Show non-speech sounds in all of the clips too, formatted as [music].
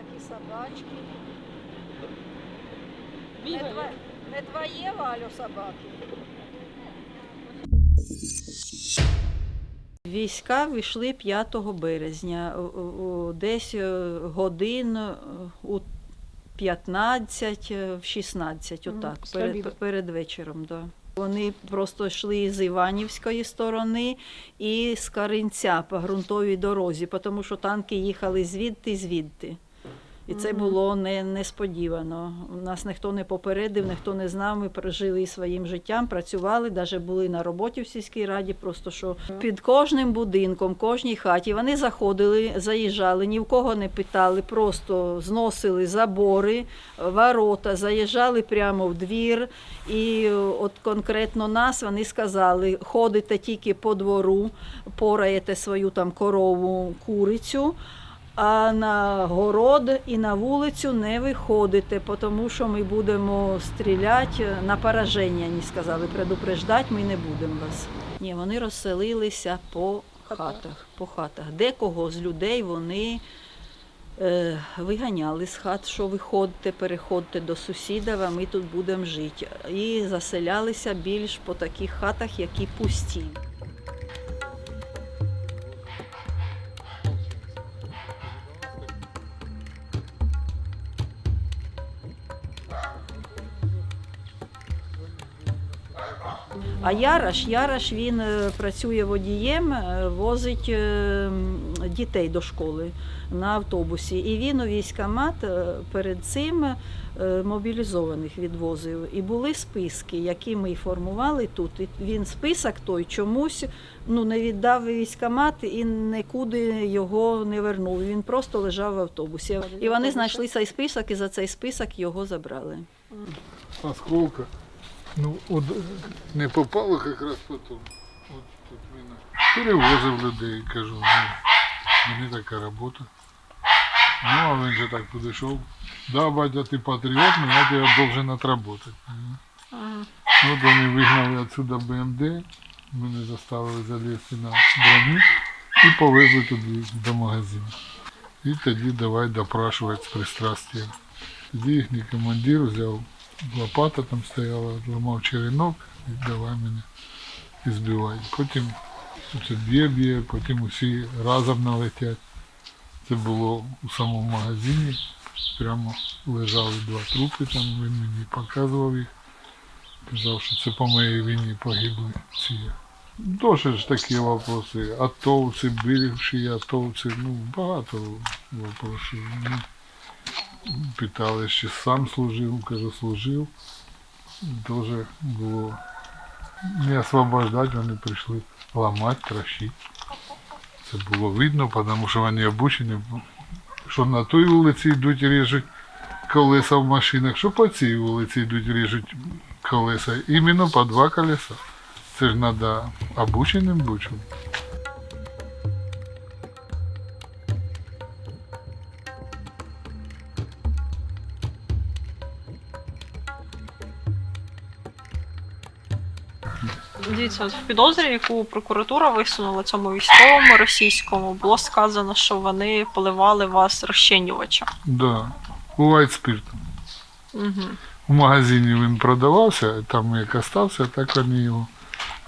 такі собачки. Не, тва... не твоє Валю собаки. Війська вийшли 5 березня, десь е, годин е, у 15, е, в 16, отак, перед, перед вечором. Да. Вони просто йшли з Іванівської сторони і з Каринця по ґрунтовій дорозі, тому що танки їхали звідти, звідти. І це було не, несподівано. Нас ніхто не попередив, ніхто не знав. Ми прожили своїм життям, працювали, навіть були на роботі в сільській раді. Просто що під кожним будинком, кожній хаті вони заходили, заїжджали, ні в кого не питали, просто зносили забори, ворота, заїжджали прямо в двір. І от конкретно нас вони сказали: ходите тільки по двору, пораєте свою там корову, курицю. А на город і на вулицю не виходите, тому що ми будемо стріляти на пораження, вони сказали, предупреждати ми не будемо вас. Ні, вони розселилися по Хатах. хатах. По хатах. Декого з людей вони е, виганяли з хат, що виходьте, переходьте до сусідів, а ми тут будемо жити. І заселялися більш по таких хатах, які пусті. А Яраш, Яраш він е, працює водієм, е, возить е, дітей до школи на автобусі. І він у військкомат перед цим мобілізованих відвозив. І були списки, які ми формували тут. І він список той чомусь ну, не віддав військкомат і нікуди його не вернув. Він просто лежав в автобусі. І вони знайшли цей список, і за цей список його забрали. осколка. Ну, от не попало якраз потім. От тут мене перевозив людей, кажу, ну, мені така робота. Ну, а він же так підійшов. Да, батя, ти патріот, але я тебе должен отработать. Ага. Ну, от вони вигнали отсюда БМД, мене заставили залізти на броню і повезли туди до магазину. І тоді давай допрашувати з пристрастям. Тоді їхній командир взяв лопата там стояла, ламав черенок і давай мене і збивай. Потім це б'є, б'є, потім усі разом налетять. Це було у самому магазині. Прямо лежали два трупи, там він мені показував їх. Казав, що це по моїй вині погибли ці. Дуже ж такі вопроси. Атовці, бивші атовці, ну багато вопросів. Питали, чи сам служив, кажу, служив. Дуже було не освобождати, вони прийшли ламати, трощити. Це було видно, тому що вони обучені, що на той вулиці йдуть ріжуть колеса в машинах, що по цій вулиці йдуть ріжуть колеса. Іменно по два колеса. Це ж треба обученим бути. Дивіться, в підозрі, яку прокуратура висунула цьому військовому російському, було сказано, що вони поливали вас розчинювачем. Да. Буває спиртом. Угу. В магазині він продавався, там як остався, так вони його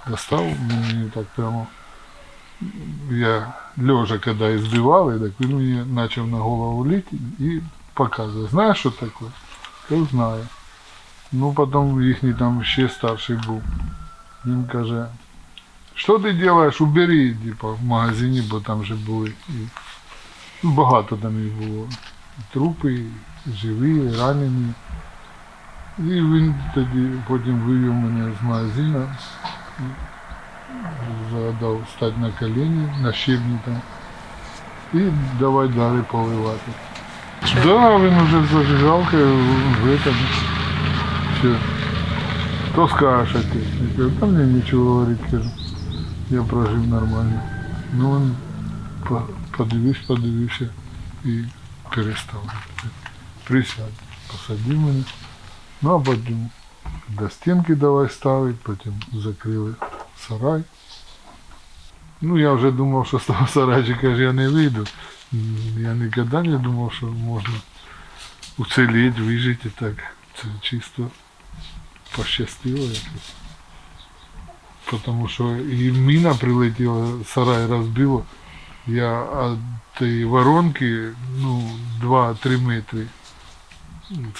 достав. Мені так прямо. Я лежа, коли збивали, так він мені почав на голову лити і показує. Знаєш, що таке? Я знаю. Ну, потім їхній там ще старший був. Він каже, що ти робиш, убери, типа, в магазині, бо там вже були. І, багато там їх було. Трупи, живі, ранені. І він тоді потім вивів мене з магазину, задав стати на коліні, на щебні там. І давай далі поливати. Так, да, він вже зажигалкою в. Що скажеш отець? Я кажу, та мені нічого говорити, кажу. Я прожив нормально. Ну він по- подивився, подивився і перестав. Присядь, посадив мене. Ну а потім до стінки давай ставити, потім закрили сарай. Ну я вже думав, що з того сарайчика ж я не вийду. М, Я ніколи не думав, що можна уціліти, вижити так. Це чисто пощастило якось. Тому що і міна прилетіла, сарай розбило. Я від воронки, ну, 2-3 метри.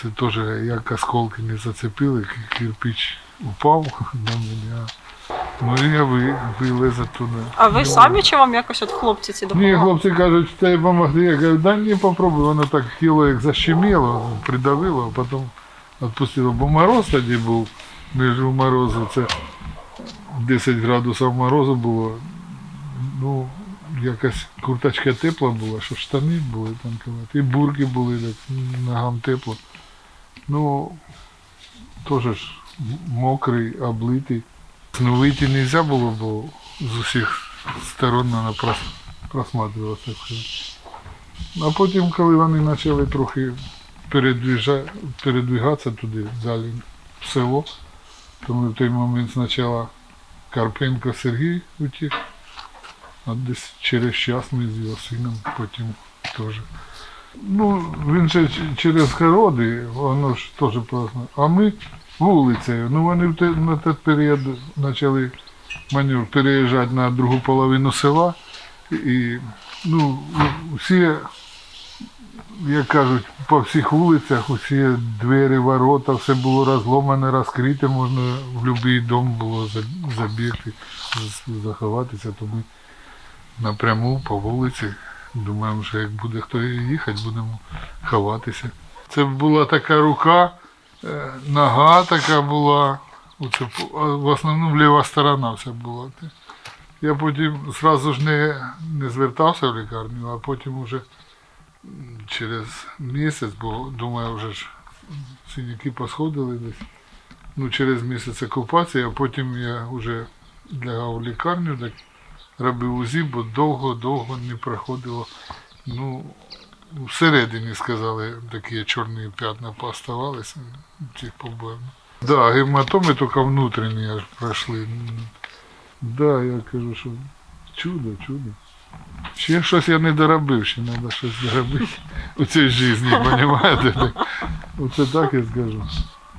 Це теж як осколки не зацепили, кирпич упав [laughs] на мене. Ну я ви, вилез оттуда. А ви Ну, самі чи вам якось от хлопці ці Ні, хлопці кажуть, що тебе допомогли. Я кажу, да ні, попробуй. Воно так тіло як защеміло, придавило, а потім відпустило. Бо мороз тоді був, між морозу, це 10 градусів морозу було. Ну, якась курточка тепла була, що штани були тонковаті, і бурки були, так ногам тепло. Ну, теж ж мокрий, облитий. Ну, вийти не можна було, бо з усіх сторон треба прос- просматривалося. так. А потім, коли вони почали трохи передвигатися туди, далі в село, то ми в той момент спочатку Карпенко Сергій утік, а десь через час ми з його сином потім теж. Ну, він ще через городи, воно ж теж просто. А ми вулицею. Ну вони в те, на той період почали маневр переїжджати на другу половину села. І ну, всі, як кажуть, по всіх вулицях, усі двері, ворота, все було розломане, розкрите, можна в будь-який дом було забігти, заховатися, то ми напряму по вулиці. Думаємо, що як буде хто їхати, будемо ховатися. Це була така рука, е, нога така була. Оце, в основному ліва сторона вся була. Я потім зразу ж не, не звертався в лікарню, а потім вже через місяць, бо думаю, вже ж синяки посходили десь. Ну, через місяць окупації, а потім я вже лягав в лікарню, так робив УЗІ, бо довго-довго не проходило. Ну, всередині сказали, такі чорні п'ятна пооставалися цих побоїв. Да, гематоми тільки внутрішні аж пройшли. Да, я кажу, що чудо, чудо. Ще щось я не доробив, ще треба щось доробити у цій житті, розумієте? Оце так я скажу.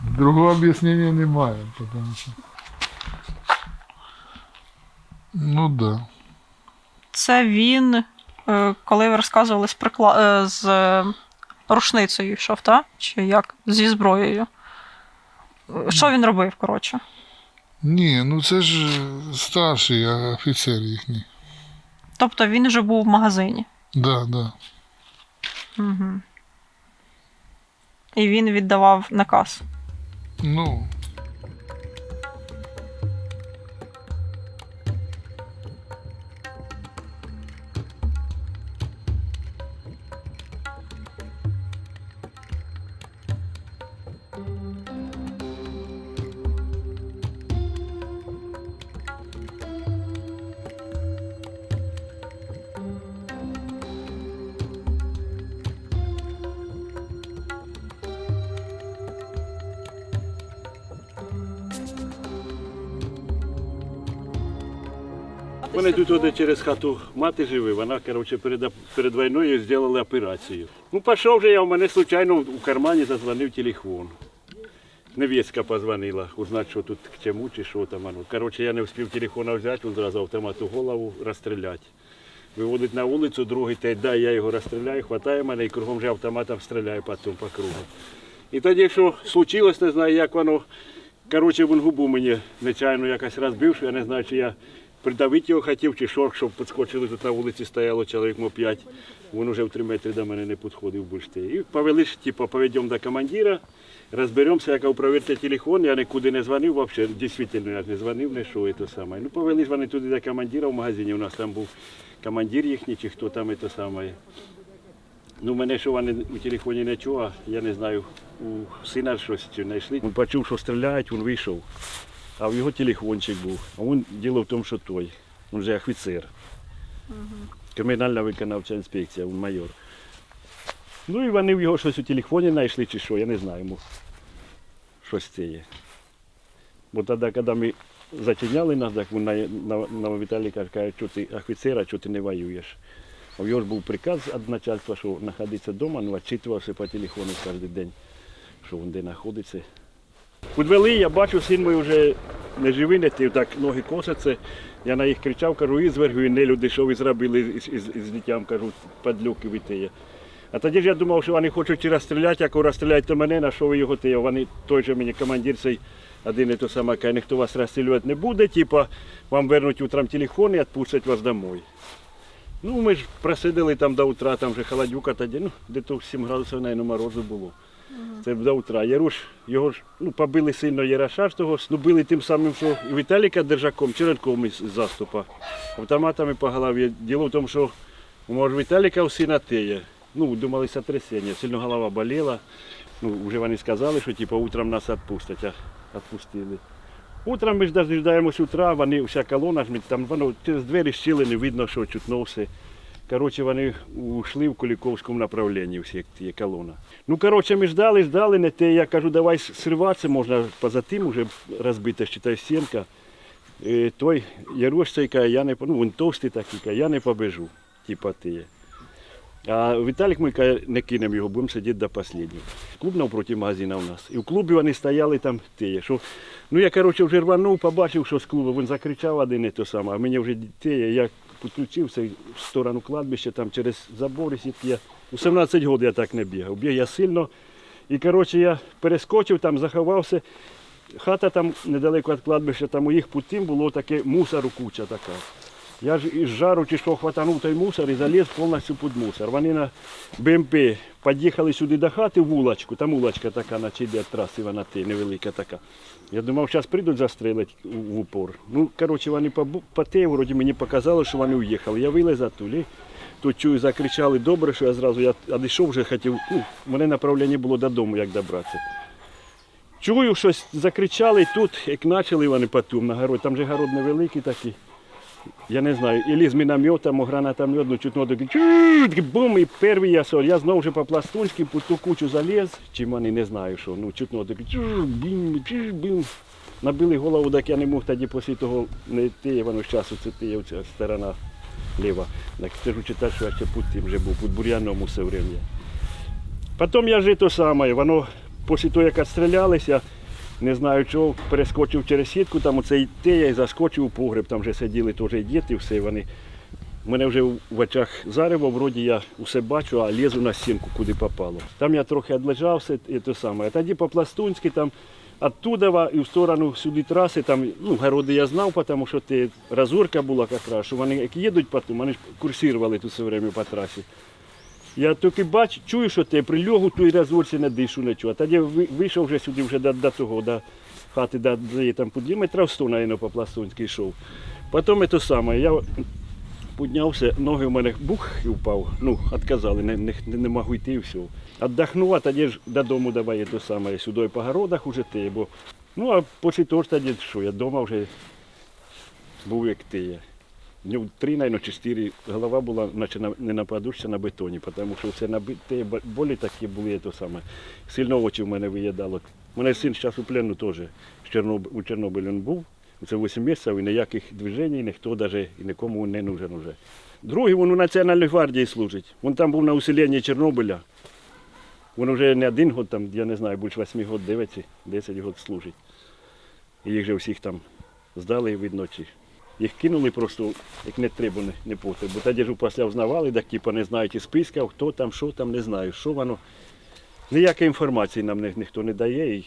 Другого об'яснення немає, тому що. Ну так. Да. Це він, е, коли ви розказували з, прикла... е, з е, рушницею йшов, так? Чи як? Зі зброєю. Що він робив, коротше? Ні, ну це ж старший офіцер їхній. Тобто він вже був в магазині. Да, да. Угу. І він віддавав наказ. Ну. Вони тут туди через хату мати живе, вона коротше, перед, перед війною зробила операцію. Ну, пішов же я, у мене случайно у кармані зазвонив телефон. Невістка позвонила, узнати, що тут к чому чи що там. Коротше, я не встиг телефона взяти, він зразу автомат у голову розстріляти. Виводить на вулицю, другий те, дай, я його розстріляю, хватає мене і кругом вже автоматом стріляє потім по кругу. І тоді, що случилось, не знаю, як воно. Коротше, він губу мені нечайно якось розбив, що я не знаю, чи я придавити його хотів, чи що, щоб підскочили тут на вулиці стояло чоловік мо п'ять. Він вже в три метри до мене не підходив більше. І повели типу, поведемо до командира, розберемося, як провірте телефон, я нікуди не дзвонив взагалі, дійсно я не дзвонив, не що, то саме. Ну, повели ж вони туди до командира в магазині, у нас там був командир їхній, чи хто там, то саме. Ну, мене що вони у телефоні не чув, а я не знаю, у сина щось знайшли. Він почув, що стріляють, він вийшов. А в його телефончик був. А він діло в тому, що той. Він же офіцер. Кримінальна виконавча інспекція, він майор. Ну і вони в його щось у телефоні знайшли чи що, я не знаю йому. Щось це є. Бо тоді, коли ми зачиняли нас, так він на, на, на Віталіка каже, що ти офіцер, а що ти не воюєш. А в його ж був приказ від начальства, що знаходиться вдома, ну, відчитувався по телефону кожен день, що він де знаходиться. Підвели, я бачу, син мій вже не живий, не тив, так ноги косяться. Я на їх кричав, кажу, ізвергу, і не люди, що ви зробили із, із, із дитям, кажу, падлюки ви. А тоді ж я думав, що вони хочуть розстріляти, як розстріляють то мене, на що ви його теє. Вони той же мені командир цей один і то саме каже, ніхто вас розстрілювати не буде, типа вам вернуть утром телефон і відпустять вас домой. Ну, ми ж просиділи там до утра, там вже холодюка тоді, ну, де-то 7 градусів, наверное, морозу було. Це до утра. Яруш, його ж ну, побили сильно Яроша ж того, ну, били тим самим, що і Віталіка держаком, черенком із заступа, автоматами по голові. Діло в тому, що може Віталіка у сина теє. Ну, думали сотрясення, сильно голова боліла. Ну, вже вони сказали, що типу, утром нас відпустять, а відпустили. Утром ми ж дождаємось утра, вони, вся колона, ж там, воно через двері щілини видно, що чутно все. Коротше, вони ушли в Куліковському направленні, всі ті колона. Ну, коротше, ми ждали, ждали, не те. Я кажу, давай сриватися, можна поза тим, вже розбита, считай, стінка. Е, той Ярош цей каже, я не, ну, він товстий такий, каже, я не побежу, типа ти. А Віталік каже, не кинемо його, будемо сидіти до останнього. Клуб навпроти магазину у нас. І в клубі вони стояли там теє. Що, ну я коротше вже рванув, побачив, що з клубу. Він закричав один і то саме, а мені вже теє. Я підключився в сторону кладбища, там через забори сітки. У 17 років я так не бігав. Біг я сильно. І коротше я перескочив, там заховався. Хата там недалеко від кладбища, там у їх путім було таке мусору куча така. Я ж із жару чи що хватанув той мусор і заліз повністю під мусор. Вони на БМП під'їхали сюди до хати в вулочку, там вулочка така, наче йде траси, вона ти, невелика така. Я думав, зараз прийдуть застрелять в упор. Ну, коротше, вони по, по те, вроді мені показали, що вони уїхали. Я вилез оттулі. Тут чую, закричали добре, що я зразу я одійшов вже хотів. Ну, мене направлення було додому, як добратися. Чую, щось закричали тут, як почали вони потім на город. Там же город невеликий такий. Я не знаю, і з мінометом, гранатомет, ну чутно такий бум, і перший я соль. Я знову вже по пластунськи по ту кучу заліз, чи вони не знаю що. Ну чутно такий бім, бім. Набили голову, так я не мог тоді після того не йти, воно з часу це ти, оця сторона ліва. Так скажу читати, що я ще під тим вже був, під бур'яном усе время. Потім я же то саме, воно після того, як відстрілялися, не знаю чого, перескочив через сітку, там оцей те, я і заскочив у погреб, там вже сиділи теж діти, все вони. Мене вже в очах зарево, вроді я усе бачу, а лізу на стінку, куди попало. Там я трохи відлежався і те саме. А тоді по-пластунськи там оттуда і в сторону сюди траси, там, ну, городи я знав, тому що ти, розорка була якраз, що вони як їдуть потім, вони ж курсували тут все время по трасі. Я тільки бачу, чую, що ти прильогу той розворці не дишу нічого. Тоді ви- вийшов вже сюди вже до, до того, до хати, до, до там метрів 100, наверное, по пластунськи йшов. Потім те саме, я піднявся, ноги в мене бух і впав. Ну, відказали, не, не, не можу йти і все. Отдохнув, а тоді ж додому давай те саме, сюди по городах уже ти, бо ну а після того тоді що, я вдома вже був як ти. Три, навіть, чотири голова була, наче на, не на подушці, на бетоні, тому що це набите, болі такі були, то саме. Сильно очі в мене виїдало. У мене син зараз у плену теж у Чорнобилі він був. Це 8 місяців і ніяких движень, ніхто навіть і нікому не нужен уже. Другий він у Національній гвардії служить. Він там був на усиленні Чорнобиля. Він вже не один год, там, я не знаю, більше 8 год, 9, 10 год служить. І їх же всіх там здали, видно, чи їх кинули просто, як не треба, не, потрібно. Бо тоді ж після взнавали, так типу не знають із списка, хто там, що там, не знаю, що воно. Ніякої інформації нам ніхто не дає. І